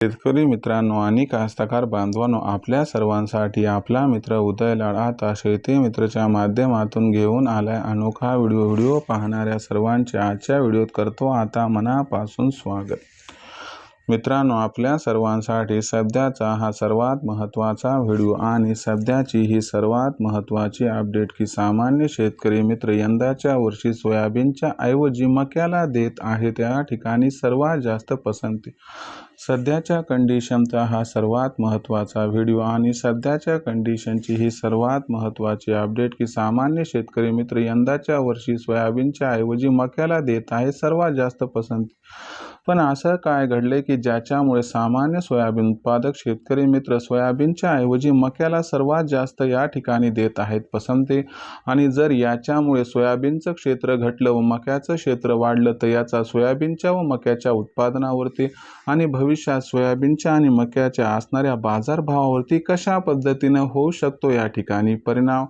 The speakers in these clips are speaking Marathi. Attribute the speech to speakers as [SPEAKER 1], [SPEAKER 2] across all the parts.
[SPEAKER 1] शेतकरी मित्रांनो आणि कास्तकार बांधवांनो आपल्या सर्वांसाठी आपला मित्र उदय लाड आता शेती मित्रच्या माध्यमातून घेऊन आलाय. अनोखा व्हिडिओ व्हिडिओ पाहणाऱ्या सर्वांचे आजच्या व्हिडिओत करतो आता मनापासून स्वागत. मित्रांनो आपल्या सर्वांसाठी सध्याचा हा सर्वात महत्त्वाचा व्हिडिओ आणि सध्याची ही सर्वात महत्त्वाची अपडेट की सामान्य शेतकरी मित्र यंदाच्या वर्षी सोयाबीनच्या ऐवजी मक्याला देत आहे त्या ठिकाणी सर्वात जास्त पसंती. सध्याच्या कंडिशनचा हा सर्वात महत्त्वाचा व्हिडिओ आणि सध्याच्या कंडिशनची ही सर्वात महत्त्वाची अपडेट की सामान्य शेतकरी मित्र यंदाच्या वर्षी सोयाबीनच्या ऐवजी मक्याला देत आहे सर्वात जास्त पसंती. पण असं काय घडले की ज्याच्यामुळे सामान्य सोयाबीन उत्पादक शेतकरी मित्र सोयाबीनच्या ऐवजी मक्याला सर्वात जास्त या ठिकाणी देत आहेत पसंती? आणि जर याच्यामुळे सोयाबीनचं क्षेत्र घटलं व मक्याचं क्षेत्र वाढलं तर याचा सोयाबीनच्या व मक्याच्या उत्पादनावरती आणि भविष्यात सोयाबीनच्या आणि मक्याच्या असणाऱ्या बाजारभावावरती कशा पद्धतीनं होऊ शकतो या ठिकाणी परिणाम?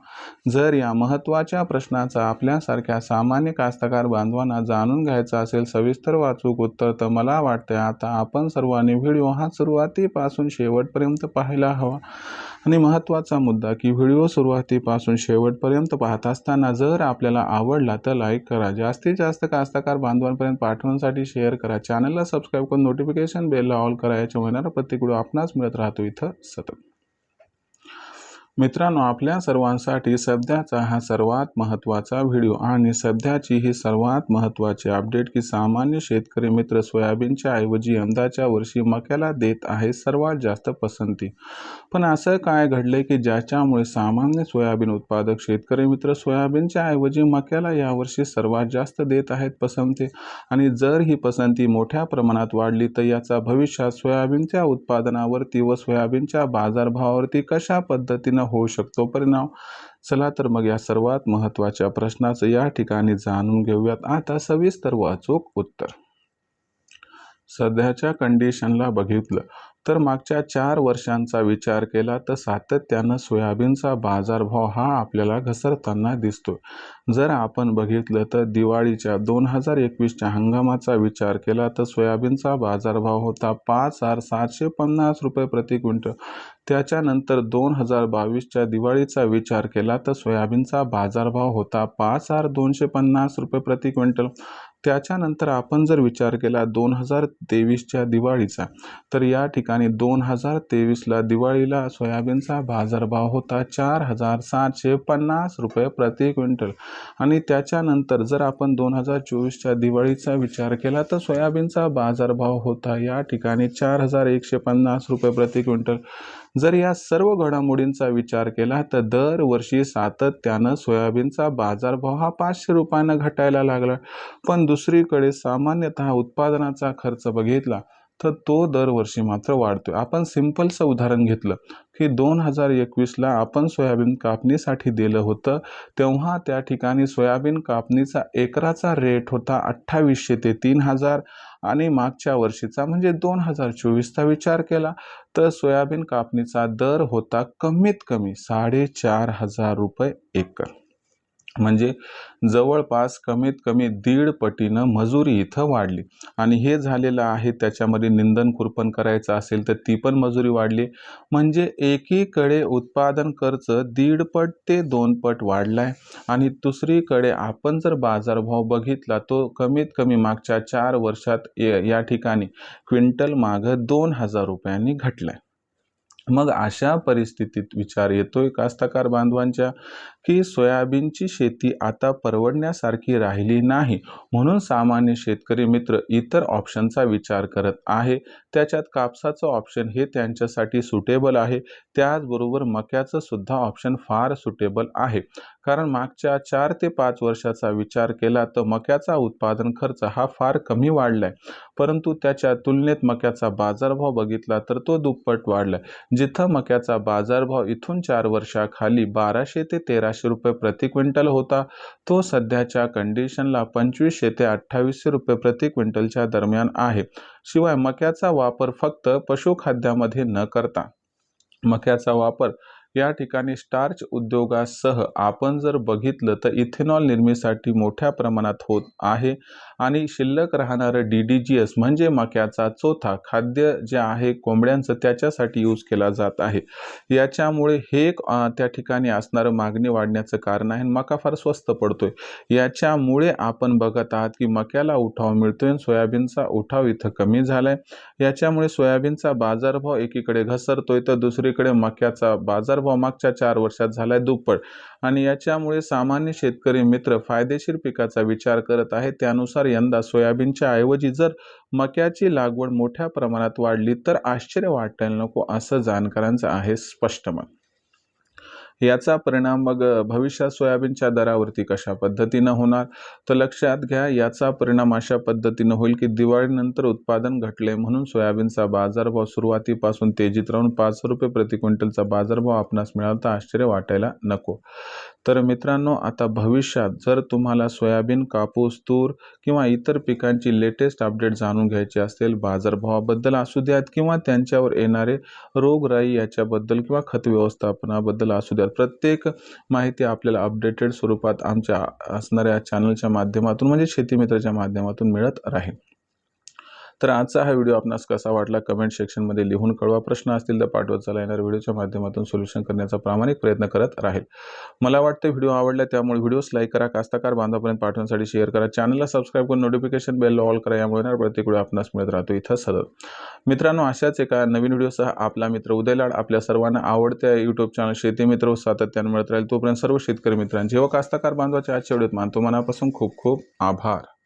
[SPEAKER 1] जर या महत्त्वाच्या प्रश्नाचा आपल्यासारख्या सामान्य कास्तकार बांधवांना जाणून घ्यायचा असेल सविस्तर वाचूक उत्तर तर मला वाटतं आता आपण सर्वांनी व्हिडिओ हा सुरुवातीपासून शेवटपर्यंत पाहायला हवा. आणि महत्त्वाचा मुद्दा की व्हिडिओ सुरुवातीपासून शेवटपर्यंत पाहत असताना जर आपल्याला आवडला तर लाईक करा. जास्तीत जास्त कास्तकार बांधवांपर्यंत पाठवण्यासाठी शेअर करा. चॅनलला सबस्क्राईब करून नोटिफिकेशन बेलला ऑल करा. याच्या होणारा प्रत्येक व्हिडिओ आपणास मिळत राहतो. इथं सतत. मित्रांनो आपल्या सर्वांसाठी सध्याचा हा सर्वात महत्त्वाचा व्हिडिओ आणि सध्याची ही सर्वात महत्त्वाची अपडेट की सामान्य शेतकरी मित्र सोयाबीनच्या ऐवजी यंदाच्या वर्षी मक्याला देत आहे सर्वात जास्त पसंती. पण असं काय घडले की ज्याच्यामुळे सामान्य सोयाबीन उत्पादक शेतकरी मित्र सोयाबीनच्या ऐवजी मक्याला यावर्षी सर्वात जास्त देत आहेत पसंती? आणि जर ही पसंती मोठ्या प्रमाणात वाढली तर याचा भविष्यात सोयाबीनच्या उत्पादनावरती व सोयाबीनच्या बाजारभावावरती कशा पद्धतीनं होऊ शकतो. परिणाम? चला तर मग या सर्वात महत्त्वाच्या प्रश्नाचं या ठिकाणी जाणून घेऊयात. आता सविस्तर वाचूक उत्तर. सध्याच्या कंडिशनला बघितलं तर मागच्या चार वर्षांचा विचार केला तर सातत्यानं सोयाबीनचा बाजारभाव हा आपल्याला घसरताना दिसतो जर आपण बघितलं तर दिवाळीच्या दोन हजार एकवीसच्या हंगामाचा विचार केला तर सोयाबीनचा बाजारभाव होता पाच हजार सातशे पन्नास रुपये प्रति क्विंटल. त्याच्यानंतर दोन हजार बावीसच्या दिवाळीचा विचार केला तर सोयाबीनचा बाजारभाव होता पाच हजार दोनशे पन्नास रुपये प्रति क्विंटल. त्याच्यानंतर आपण जर विचार केला दोन हजार तेवीसच्या दिवाळीचा तर या ठिकाणी दोन हजार तेवीसला दिवाळीला सोयाबीनचा बाजारभाव होता चार हजार सातशे पन्नास रुपये प्रति क्विंटल. आणि त्याच्यानंतर जर आपण दोन हजार चोवीसच्या दिवाळीचा विचार केला तर सोयाबीनचा बाजारभाव होता या ठिकाणी चार हजार एकशे पन्नास रुपये प्रति क्विंटल. जर या सर्व घडामोडींचा विचार केला तर दरवर्षी सातत्यानं सोयाबीनचा बाजारभाव हा पाचशे रुपयानं घटायला लागला. पण दुसरीकडे सामान्यतः उत्पादनाचा खर्च बघितला तर तो दरवर्षी मात्र वाढतोय. आपण सिम्पलचं उदाहरण घेतलं की दोन हजार एकवीसला आपण सोयाबीन कापणीसाठी दिलं होतं. तेव्हा त्या ठिकाणी सोयाबीन कापणीचा एकराचा रेट होता अठ्ठावीसशे ते तीन हजार आणि मागच्या वर्षीचा म्हणजे दोन हजार चोवीसचा विचार केला तर सोयाबीन कापणीचा दर होता कमीत कमी साडेचार हजार रुपये एकर. म्हणजे जवळपास कमीत कमी दीड पटीनं मजुरी इथं वाढली. आणि हे झालेलं आहे त्याच्यामध्ये निंदन खुरपण करायचं असेल तर ती पण मजुरी वाढली. म्हणजे एकीकडे उत्पादन खर्च दीडपट ते दोन पट वाढला आहे आणि दुसरीकडे आपण जर बाजारभाव बघितला तो कमीत कमी मागच्या चार वर्षात या ठिकाणी क्विंटल मागं दोन हजार रुपयांनी घटला आहे मग अशा परिस्थितीत विचार येतोय कास्तकार बांधवांच्या की सोयाबीनची शेती आता परवडण्यासारखी राहिली नाही. म्हणून सामान्य शेतकरी मित्र इतर ऑप्शनचा विचार करत आहे. त्याच्यात कापसाचं ऑप्शन हे त्यांच्यासाठी सुटेबल आहे. त्याचबरोबर मक्याचं सुद्धा ऑप्शन फार सुटेबल आहे. कारण मागच्या चार ते पाच वर्षाचा विचार केला तर मक्याचा उत्पादन खर्च हा फार कमी वाढला आहे परंतु त्याच्या तुलनेत मक्याचा बाजारभाव बघितला तर तो दुप्पट वाढला जिथं मक्याचा बाजारभाव इथून चार वर्षाखाली बाराशे ते तेराशे रुपये प्रति क्विंटल होता तो सध्याच्या कंडिशनला पंचवीसशे ते अठ्ठावीसशे रुपये प्रति क्विंटलच्या दरम्यान आहे. शिवाय मक्याचा वापर फक्त पशुखाद्यामध्ये न करता. मक्याचा वापर या ठिकाणी स्टार्च उद्योगासह आपण जर बघितलं तर इथेनॉल निर्मितीसाठी मोठ्या प्रमाणात होत आहे आणि शिल्लक राहणारं डी डी जी एस म्हणजे मक्याचा चोथा खाद्य जे आहे कोंबड्यांचं त्याच्यासाठी यूज केला जात आहे. याच्यामुळे हे एक त्या ठिकाणी असणारं मागणी वाढण्याचं कारण आहे आणि मका फार स्वस्त पडतोय. याच्यामुळे आपण बघत आहात की मक्याला उठाव मिळतोय आणि सोयाबीनचा उठाव इथं कमी झालाय. याच्यामुळे सोयाबीनचा बाजारभाव एकीकडे घसरतोय तर दुसरीकडे मक्याचा बाजार व मागच्या चार वर्षात झालाय दुप्पट. आणि याच्यामुळे सामान्य शेतकरी मित्र फायदेशीर पिकाचा विचार करत आहे त्यानुसार यंदा सोयाबीनच्या ऐवजी जर मक्याची लागवड मोठ्या प्रमाणात वाढली तर आश्चर्य वाटायला नको असं जाणकारांचं आहे स्पष्ट मत. याचा परिणाम मग भविष्यात सोयाबीनच्या दरावरती कशा पद्धतीनं होणार? तर लक्षात घ्या याचा परिणाम अशा पद्धतीनं होईल की दिवाळीनंतर उत्पादन घटले म्हणून सोयाबीनचा बाजारभाव सुरुवातीपासून तेजीत राहून पाच रुपये प्रति क्विंटलचा बाजारभाव आपणास मिळाला तर आश्चर्य वाटायला नको. तर मित्रांनो आता भविष्यात जर तुम्हाला सोयाबीन कापूस तूर किंवा इतर पिकांची लेटेस्ट अपडेट जाणून घ्यायची असेल बाजारभावाबद्दल असू द्यात किंवा त्यांच्यावर येणारे रोगराई याच्याबद्दल किंवा खत व्यवस्थापनाबद्दल असू द्यात प्रत्येक माहिती आपल्याला अपडेटेड स्वरूपात आमच्या असणाऱ्या चॅनलच्या माध्यमातून म्हणजे शेतीमित्राच्या माध्यमातून मिळत राहील. तर आजचा हा व्हिडिओ आपणास कसा वाटला कमेंट सेक्शनमध्ये लिहून कळवा. प्रश्न असतील तर पाठवत चला. येणार व्हिडिओच्या माध्यमातून सोल्युशन करण्याचा प्रामाणिक प्रयत्न करत राहील. मला वाटतं व्हिडिओ आवडला त्यामुळे व्हिडिओस लाईक करा कास्ताकार बांधापर्यंत पाठवण्यासाठी शेअर करा. चॅनलला सबस्क्राईब करून नोटिफिकेशन बेल ऑल करा यामुळे येणार प्रत्येक व्हिडिओ आपणास मिळत राहतो. इथं सतत मित्रांनो अशाच एका नवीन व्हिडिओसह आपला मित्र उदयलाड आपल्या सर्वांना आवडत्या यूट्यूब चॅनल शेती मित्र सातत्यानं मिळत राहील. तोपर्यंत सर्व शेतकरी मित्रांचे व कास्ताकार बांधवाच्या आजच्या व्हिडिओत मानतो मनापासून खूप खूप आभार.